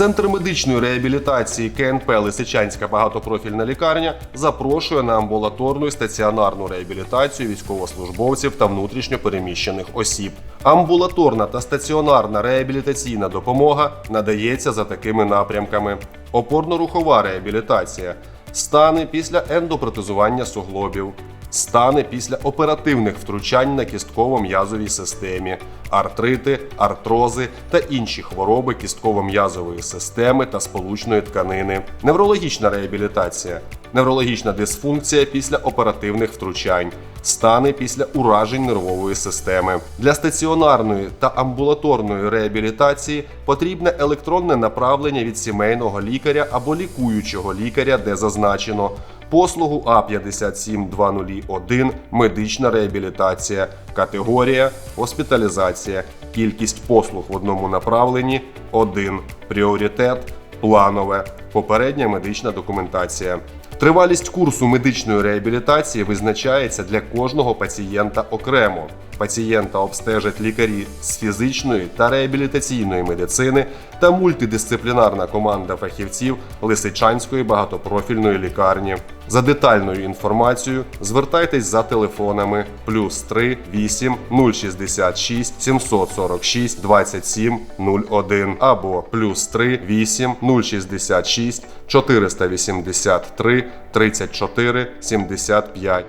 Центр медичної реабілітації КНП Лисичанська багатопрофільна лікарня запрошує на амбулаторну і стаціонарну реабілітацію військовослужбовців та внутрішньо переміщених осіб. Амбулаторна та стаціонарна реабілітаційна допомога надається за такими напрямками: опорно-рухова реабілітація, стани після ендопротезування суглобів, стани після оперативних втручань на кістково-м'язовій системі, артрити, артрози та інші хвороби кістково-м'язової системи та сполучної тканини, неврологічна реабілітація, неврологічна дисфункція після оперативних втручань, стани після уражень нервової системи. Для стаціонарної та амбулаторної реабілітації потрібне електронне направлення від сімейного лікаря або лікуючого лікаря, де зазначено послугу А57201 медична реабілітація, категорія госпіталізація, кількість послуг в одному направленні 1, пріоритет планове, попередня медична документація. Тривалість курсу медичної реабілітації визначається для кожного пацієнта окремо. Пацієнта обстежать лікарі з фізичної та реабілітаційної медицини та мультидисциплінарна команда фахівців Лисичанської багатопрофільної лікарні. За детальною інформацією звертайтесь за телефонами плюс 3 8 066 746 27 01 або плюс 3 8 066 483 34 75.